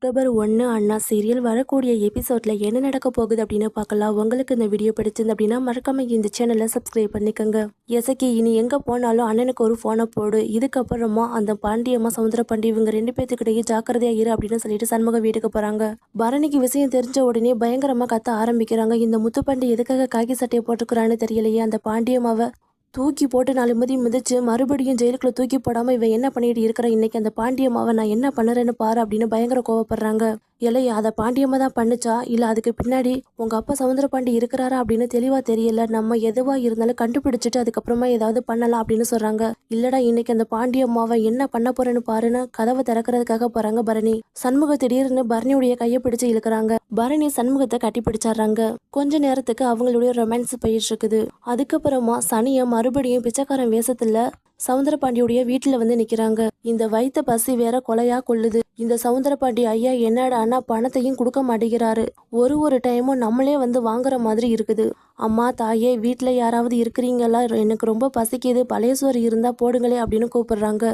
October ஒன்று அண்ணா serial வரக்கூடிய எபிசோடில் என்ன நடக்க போகுது அப்படின்னு பார்க்கலாம். உங்களுக்கு இந்த வீடியோ பிடிச்சிருந்து அப்படின்னா மறக்காம இந்த சேனலை சப்ஸ்கிரைப் பண்ணிக்கோங்க. எசக்கி இனி எங்கே போனாலும் அண்ணனுக்கு ஒரு ஃபோனை போடு. இதுக்கப்புறமா அந்த பாண்டியம்மா சமுத்திர பாண்டி இவங்க ரெண்டு பேத்துக்கிட்டயே ஜாக்கிரதையா இரு அப்படின்னு சொல்லிட்டு சண்முக வீட்டுக்கு போகிறாங்க பரணிக்கு விஷயம் தெரிஞ்ச உடனே பயங்கரமாக கத்த ஆரம்பிக்கிறாங்க. இந்த முத்துப்பாண்டி எதுக்காக காக்கி சட்டையை போட்டுக்கிறான்னு தெரியலையே. அந்த பாண்டியம்மாவை தூக்கி போட்டு நாலு மதி மிதிச்சு மறுபடியும் ஜெயிலுக்குள்ள தூக்கி போடாம இவன் என்ன பண்ணிட்டு இருக்கிற இன்னைக்கு அந்த பாண்டியம்மாவை நான் என்ன பண்ணுறேன்னு பாரு அப்படின்னு பயங்கர கோவப்படுறாங்க. இலையா அதை பாண்டியம்மா தான் பண்ணுச்சா? இல்லை அதுக்கு பின்னாடி உங்கள் அப்பா சவுந்தர பாண்டி இருக்கிறாரா அப்படின்னு தெளிவாக தெரியல. நம்ம எதுவாக இருந்தாலும் கண்டுபிடிச்சிட்டு அதுக்கப்புறமா ஏதாவது பண்ணலாம் அப்படின்னு சொல்கிறாங்க இல்லடா இன்னைக்கு அந்த பாண்டியம்மாவை என்ன பண்ண போறேன்னு பாருன்னு கதவை திறக்கிறதுக்காக போகிறாங்க பரணி. சண்முக திடீர்னு பரணியுடைய கையை பிடிச்சு இழுக்கிறாங்க. பரணி சண்முகத்தை கட்டி பிடிச்சாடுறாங்க. கொஞ்ச நேரத்துக்கு அவங்களுடைய ரொமான்ஸ் போயிட்டு இருக்குது. அதுக்கப்புறமா சனியை மறுபடியும் பிச்சைக்காரன் வேஷத்தில் சவுந்தரபாண்டியுடைய வீட்டுல வந்து நிக்கிறாங்க. இந்த வைத்த பசி வேற கொலையா கொள்ளுது. இந்த சவுந்தரபாண்டி ஐயா என்னடான்னா பணத்தையும் கொடுக்க மாட்டேங்கிறாரு. ஒரு ஒரு டைமும் நம்மளே வந்து வாங்குற மாதிரி இருக்குது. அம்மா தாயே வீட்டில் யாராவது இருக்கிறீங்களா? எனக்கு ரொம்ப பசிக்குது. பழைய சோறு இருந்தா போடுங்களே அப்படின்னு கூப்பிடுறாங்க.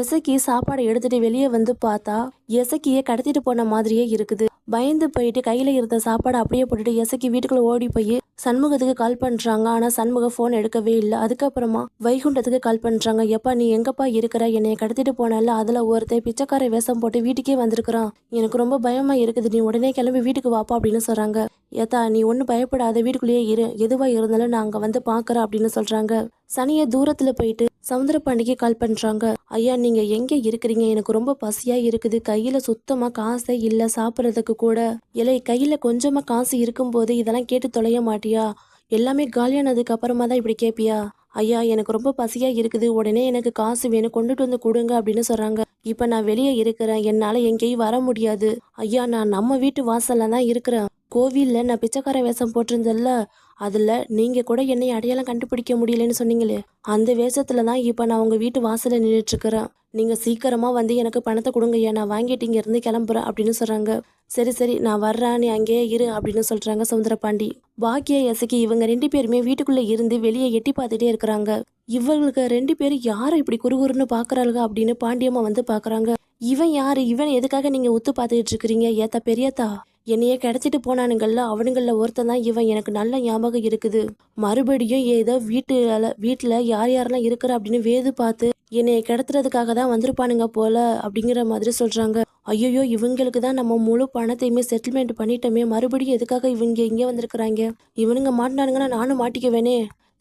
எசக்கி சாப்பாடை எடுத்துட்டு வெளியே வந்து பார்த்தா எசக்கியை கடத்திட்டு போன மாதிரியே இருக்குது. பயந்து போயிட்டு கையில் இருந்த சாப்பாடை அப்படியே போட்டுட்டு எசக்கி வீட்டுக்குள்ளே ஓடி போய் சண்முகத்துக்கு கால் பண்ணுறாங்க ஆனால் சண்முகம் ஃபோன் எடுக்கவே இல்லை. அதுக்கப்புறமா வைகுண்டத்துக்கு கால் பண்ணுறாங்க எப்பா நீ எங்கப்பா இருக்கிற? என்னை கடத்திட்டு போனல அதில் ஒருத்தன் பிச்சைக்கார வேஷம் போட்டு வீட்டுக்கே வந்திருக்கிறான். எனக்கு ரொம்ப பயமாக இருக்குது. நீ உடனே கிளம்பி வீட்டுக்கு வாப்பா அப்படின்னு சொல்கிறாங்க ஏத்தா நீ ஒன்றும் பயப்படாத. வீட்டுக்குள்ளேயே இரு. எதுவாக இருந்தாலும் நான் அங்கே வந்து பார்க்குறேன் அப்படின்னு சொல்கிறாங்க சனியை தூரத்தில் போயிட்டு சமுத்திரபாண்டிக்கு கால் பண்றாங்க. ஐயா நீங்க எங்க இருக்கிறீங்க? எனக்கு ரொம்ப பசியா இருக்குது. கையில சுத்தமா காசே இல்ல சாப்பிட்றதுக்கு கூட. இல்லை கையில கொஞ்சமா காசு இருக்கும்போது இதெல்லாம் கேட்டு தொலைய மாட்டியா? எல்லாமே காலியானதுக்கு அப்புறமா தான் இப்படி கேப்பியா? ஐயா எனக்கு ரொம்ப பசியா இருக்குது. உடனே எனக்கு காசு வேணும். கொண்டுட்டு வந்து கொடுங்க அப்படின்னு சொல்றாங்க. இப்ப நான் வெளியே இருக்கிறேன். என்னால எங்கேயும் வர முடியாது. ஐயா நான் நம்ம வீட்டு வாசல்ல தான் இருக்கிறேன். கோவிலில் நான் பிச்சைக்கார வேஷம் போட்டிருந்தேன்ல அதில் நீங்கள் கூட என்னை அடையாளம் கண்டுபிடிக்க முடியலன்னு சொன்னீங்களே அந்த வேஷத்தில் தான் இப்போ நான் உங்கள் வீட்டு வாசலில் நின்றுட்டு நீங்கள் சீக்கிரமாக வந்து எனக்கு பணத்தை கொடுங்க ஏன் நான் வாங்கிட்டு இங்கே இருந்து கிளம்புறேன் அப்படின்னு சொல்கிறாங்க சரி சரி நான் வர்றேன் நீ அங்கேயே இரு அப்படின்னு சொல்கிறாங்க சுந்தர பாண்டி பாக்கிய எசக்கி இவங்க ரெண்டு பேருமே வீட்டுக்குள்ளே இருந்து வெளியே எட்டி பார்த்துட்டே இருக்கிறாங்க. இவங்களுக்கு ரெண்டு பேரும் யாரை இப்படி குறுகுறுன்னு பாக்குறாளுங்க அப்படின்னு பாண்டியம்மா வந்து பார்க்குறாங்க இவன் யார்? இவன் எதுக்காக நீங்கள் உத்து பார்த்துக்கிட்டு இருக்கிறீங்க? ஏத்தா பெரியத்தா? என்னைய கிடைச்சிட்டு போனானுங்கள்ல அவனுங்களில் ஒருத்தன் தான் இவன். எனக்கு நல்ல ஞாபகம் இருக்குது. மறுபடியும் ஏதோ வீட்டுல வீட்டில் யார் யாரெல்லாம் இருக்கிற அப்படின்னு வேது பார்த்து என்னைய கிடத்துறதுக்காக தான் வந்திருப்பானுங்க போல அப்படிங்கிற மாதிரி சொல்கிறாங்க ஐயோ இவங்களுக்கு தான் நம்ம முழு பணத்தையுமே செட்டில்மெண்ட் பண்ணிட்டோமே. மறுபடியும் எதுக்காக இவங்க இங்கே வந்திருக்கிறாங்க? இவனுங்க மாட்டினானுங்கன்னா நானும் மாட்டிக்குவேனே.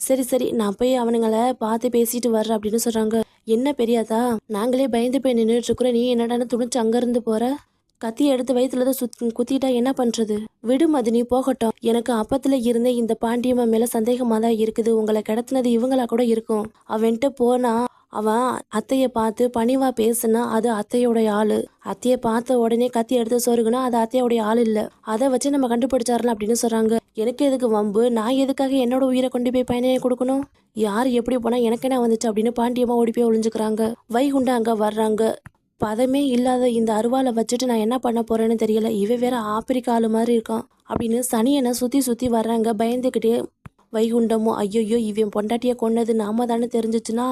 சரி சரி நான் போய் அவனுங்களை பார்த்து பேசிட்டு வர்றேன் அப்படின்னு சொல்றாங்க. என்ன பெரியாதா நாங்களே பயந்து போய் நின்றுட்டு இருக்கிறோம். நீ என்னடான்னு துணிச்சு அங்கேருந்து போற? கத்தி எடுத்து வயிற்றுல தான் சுத் குத்திட்டா என்ன பண்றது? விடு மதினி போகட்டும். எனக்கு அப்பத்துல இருந்தே இந்த பாண்டியம்மன் மேல சந்தேகமா தான் இருக்குது. உங்களை கிடத்துனது இவங்களா கூட இருக்கும். அவன்கிட்ட போனா அவன் அத்தையை பார்த்து பணிவா பேசுனா அது அத்தையோடைய ஆளு. அத்தையை பார்த்த உடனே கத்தி எடுத்து சொருகுனா அது அத்தையோடைய ஆள் இல்லை. அதை வச்சு நம்ம கண்டுபிடிச்சாரலாம் அப்படின்னு சொல்றாங்க. எனக்கு எதுக்கு வம்பு? நான் எதுக்காக என்னோட உயிரை கொண்டு போய் பயணம் கொடுக்கணும்? யார் எப்படி போனால் எனக்கு என்ன வந்துச்சு அப்படின்னு பாண்டியம்மா ஓடி போய் ஒளிஞ்சுக்கிறாங்க. வைகுண்டா அங்கே வர்றாங்க. பதமே இல்லாத இந்த அருவாளை வச்சுட்டு நான் என்ன பண்ண போறேன்னு தெரியல. இவன் வேற ஆப்பிரிக்காவில் ஆளு மாதிரி இருக்கான் அப்படின்னு சனியனை சுற்றி சுற்றி வர்றாங்க. பயந்துக்கிட்டே வைகுண்டமும் ஐயோயோ இவன் பொண்டாட்டியை கொன்னது நாம தானே தெரிஞ்சிச்சுன்னா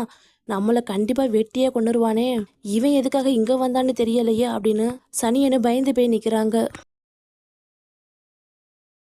நம்மளை கண்டிப்பாக வெட்டியே கொண்டுருவானே இவன் எதுக்காக இங்கே வந்தான்னு தெரியலையே அப்படின்னு சனியனை பயந்து போய் நிற்கிறாங்க